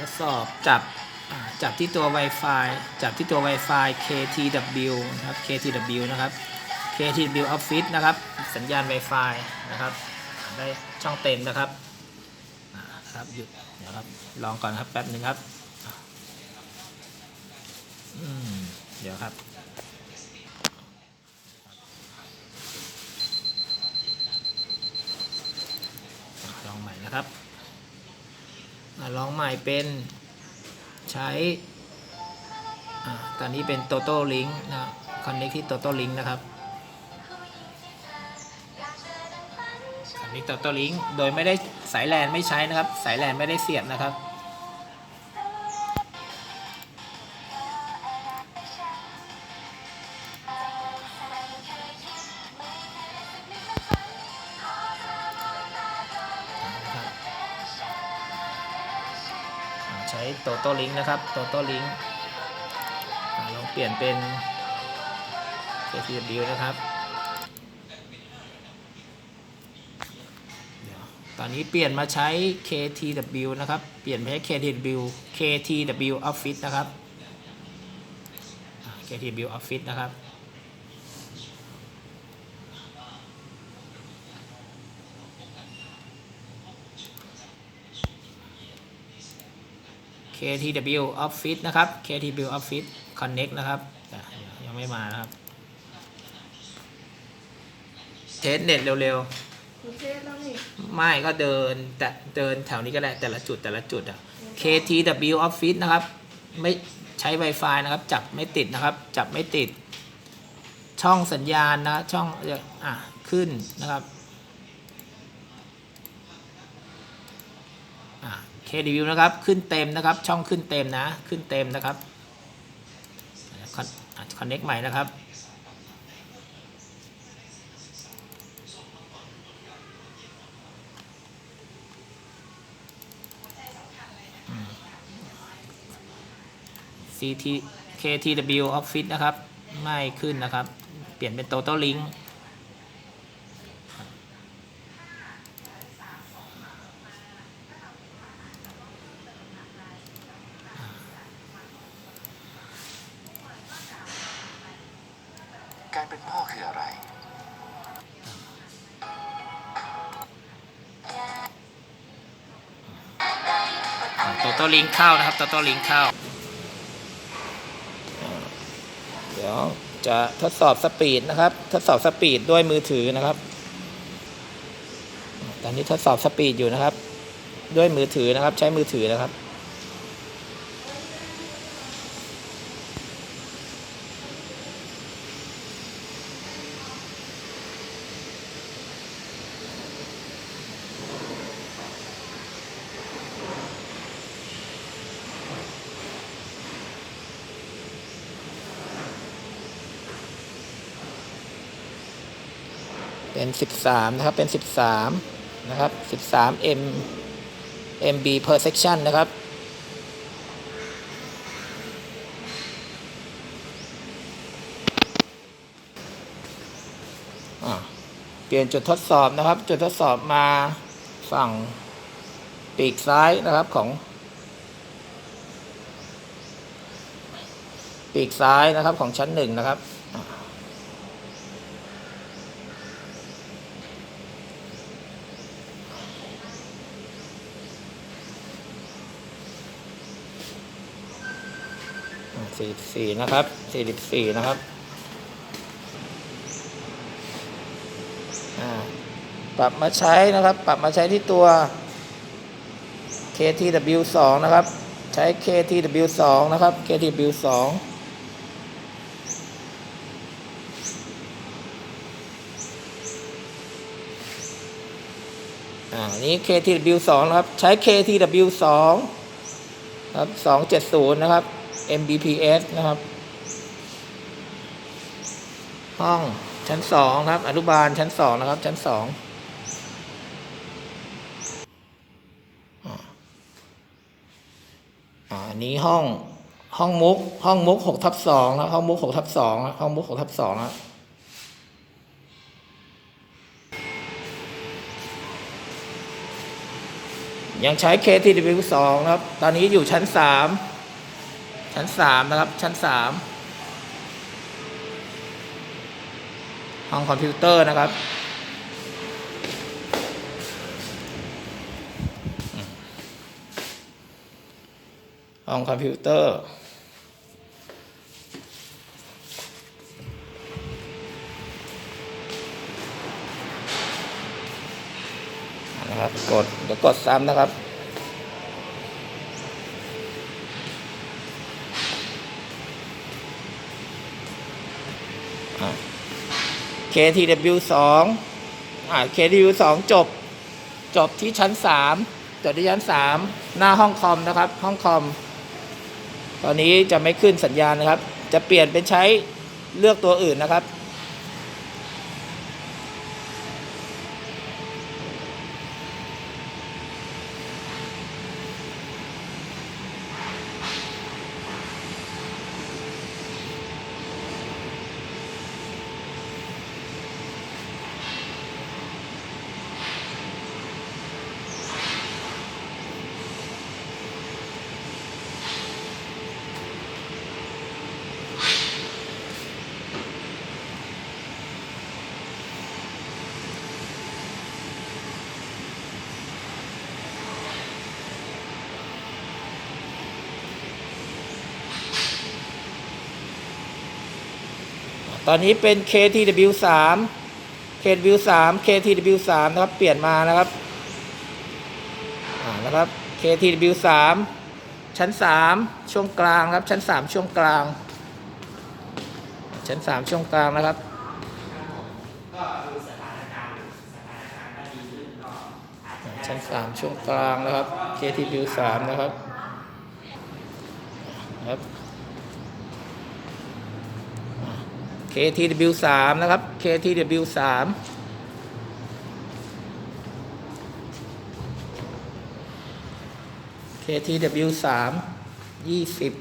ทดสอบจับจับที่ตัว Wi-Fi จับที่ตัว Wi-Fi KTW นะครับ KTW นะครับ KTW Office นะครับ สัญญาณ Wi-Fi นะครับได้ช่องเต็มนะครับครับหยุดเดี๋ยวครับลองก่อนครับแป๊บหนึ่งครับอืมเดี๋ยวครับลองใหม่นะครับ ลองใหม่เป็นใช้ตอนนี้เป็น Toto Link นะ Connect ที่ Toto Link นะครับ Connect Toto Link โดยไม่ได้สายแลนไม่ใช้นะครับ สายแลนไม่ได้เสียบนะครับ โต้ลิงนะครับโตโต้ลิงลองเปลี่ยนเป็น KTW นะครับ ตอนนี้เปลี่ยนมาใช้ KTW นะครับ เปลี่ยนไปใช้ KTW KTW Office นะครับ KTW Office นะครับ KTW Office นะครับ KTW Office Connect นะครับแต่ยังไม่มานะครับ เทสเน็ตเร็วหนูเทสแล้วนี่ๆไม่ก็เดินแต่เดินแถวนี้ก็ได้แต่ละจุดแต่ละจุดอะ KTW Office นะครับ ไม่ใช้ Wi-Fi นะครับ จับไม่ติดนะครับ จับไม่ติด ช่องสัญญาณนะ ช่องอะขึ้นนะครับ อะ KTW นะครับ ขึ้นเต็มนะครับ ช่องขึ้นเต็มนะ ขึ้นเต็มนะครับคอนเน็กใหม่นะครับ CT KTW Office นะครับ ไม่ขึ้นนะครับ เปลี่ยนเป็น Total Link ตอลิงเข้านะครับตอตอลิงเข้า เดี๋ยวจะทดสอบสปีดนะครับ ทดสอบสปีดด้วยมือถือนะครับ ตอนนี้ทดสอบสปีดอยู่นะครับ ด้วยมือถือนะครับ ใช้มือถือนะครับ เป็น 13 นะครับ เป็น 13 นะครับ 13 M MB per section นะครับ เปลี่ยนจุดทดสอบนะครับ จุดทดสอบมาฝั่งปีกซ้ายนะครับของ ปีกซ้ายนะครับของชั้นหนึ่งนะครับ สี่สี่นะครับสี่สิบสี่นะครับปรับมาใช้นะครับ ปรับมาใช้ที่ตัว KTW 2 นะครับ ใช้ KTW 2 นะครับ KTW 2 อ่านี้ KTW 2 นะครับ ใช้ KTW 2 ครับ270นะครับ Mbps นะครับ ห้องชั้นสองครับ อนุบาลชั้นสองนะครับ ชั้นสองอ่านนี้ห้องห้องมุก ห้องมุกหกทับสองนะห้องมุกหกทับสองนะห้องมุกหกทับสองนะ ยังใช้ KTW2 นะครับ ตอนนี้อยู่ชั้น 3 ชั้น 3 นะครับ ชั้น 3 ห้องคอมพิวเตอร์นะครับ ห้องคอมพิวเตอร์ นะครับ กดเดี๋ยวกดซ้ำนะครับ KTW 2อ่า KTW 2จบ จบที่ชั้น 3 จบที่ชั้น 3 หน้าห้องคอมนะครับ ห้องคอม ตอนนี้จะไม่ขึ้นสัญญาณนะครับ จะเปลี่ยนเป็นใช้เลือกตัวอื่นนะครับ อนนี้เป็น KTW 3 KTW 3 KTW 3 นะครับ เปลี่ยนมานะครับ อ่า นะครับ KTW 3 ชั้น 3 ช่วงกลางครับ ชั้น 3 ช่วงกลาง ชั้น 3 ช่วงกลางนะครับ ชั้น 3 ช่วงกลางนะครับ KTW 3 นะครับ ครับ KTW 3 นะครับ KTW 3 KTW 3 20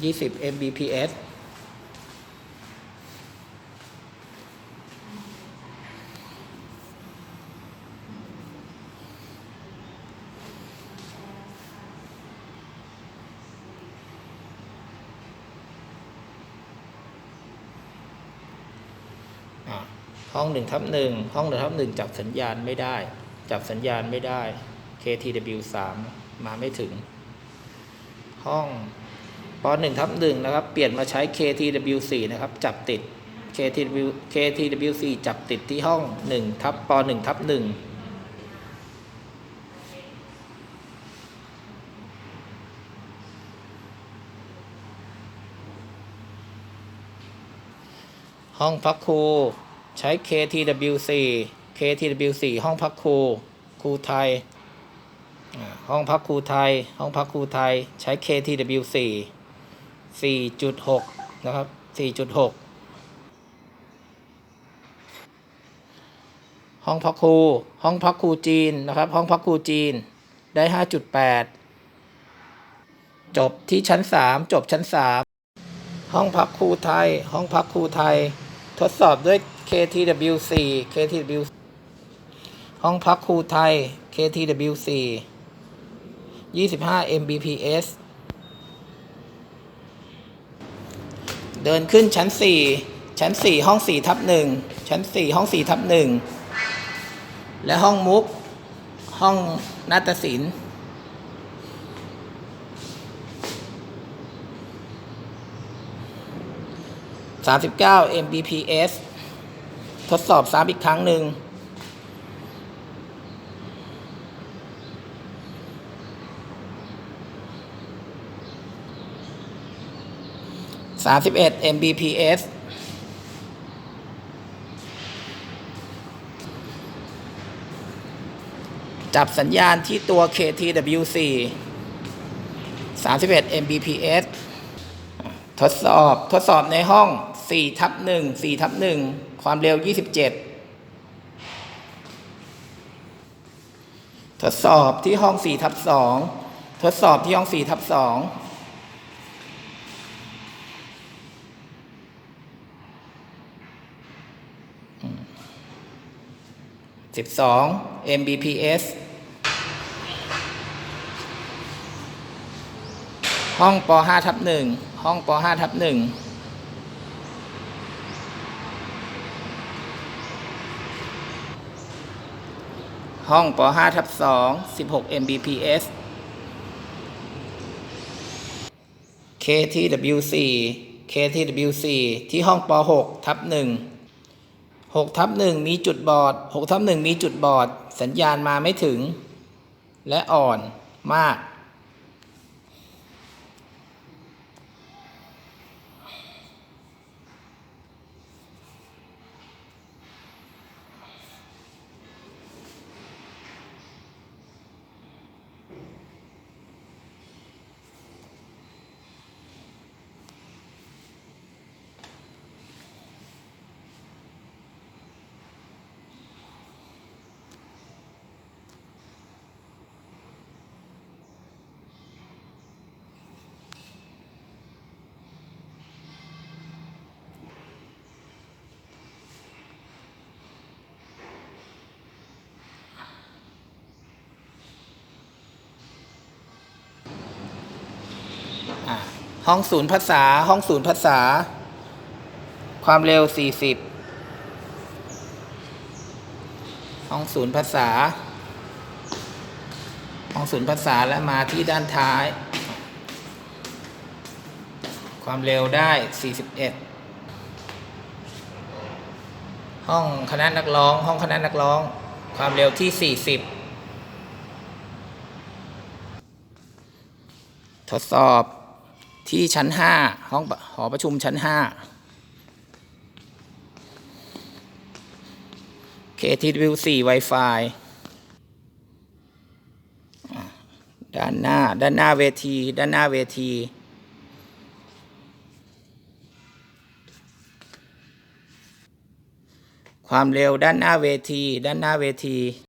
20 Mbps ห้องหนึ่งทับหนึ่งห้องหนึ่งทับหนึ่งจับสัญญาณไม่ได้ จับสัญญาณไม่ได้ KTW 3มาไม่ถึง ห้องปหนึ่งทับหนึ่งนะครับ เปลี่ยนมาใช้ KTW 4นะครับ จับติด KTW KTW 4จับติดที่ห้อง1ทับป1ทับ1ห้องพักครู ใช้ KTW 4 KTW 4 ห้องพักครูครูไทย ห้องพักครูไทย ห้องพักครูไทยใช้ KTW 4 4.6 นะครับ 4.6 ห้องพักครู ห้องพักครูจีนนะครับ ห้องพักครูจีนได้ 5.8 จบที่ชั้น 3 จบชั้น 3 ห้องพักครูไทย ห้องพักครูไทย ทดสอบด้วย KTW 4 KTW ห้องพักครูไทย KTW 4 25 Mbps เดินขึ้นชั้น 4 ชั้น 4 ห้อง 4 ทับ 1 ชั้น 4 ห้อง 4 ทับ 1 และห้องมุก ห้องนาฏศิลป์39 Mbps ทดสอบซ้ำอีกครั้งหนึ่ง31 Mbps จับสัญญาณที่ตัว KTW4 31 Mbps ทดสอบ ทดสอบในห้อง4ทับ1 4ทับ1 ความเร็ว 27 ทดสอบที่ห้อง4ทับ2ทดสอบที่ห้อง4ทับ2สิบสอง mbps ห้องป .5 ทับ1ห้องป .5 ทับ1 ห้องป .5 ทับ2 16 Mbps KTW4 KTW4 ที่ห้องป .6 ทับ1 6ทับ1มีจุดบอด6ทับ1มีจุดบอด สัญญาณมาไม่ถึง และอ่อนมาก ห้องศูนย์ภาษา ห้องศูนย์ภาษา ความเร็ว 40 ห้องศูนย์ภาษา ห้องศูนย์ภาษาและมาที่ด้านท้าย ความเร็วได้ 41 ห้องคณะนักร้อง ห้องคณะนักร้อง ความเร็วที่ 40ทดสอบ ที่ชั้น 5 ห้องหอประชุมชั้น 5 KTW4 Wi-Fi อะด้านหน้า ด้านหน้าเวที ด้านหน้าเวที ความเร็วด้านหน้าเวที ด้านหน้าเวที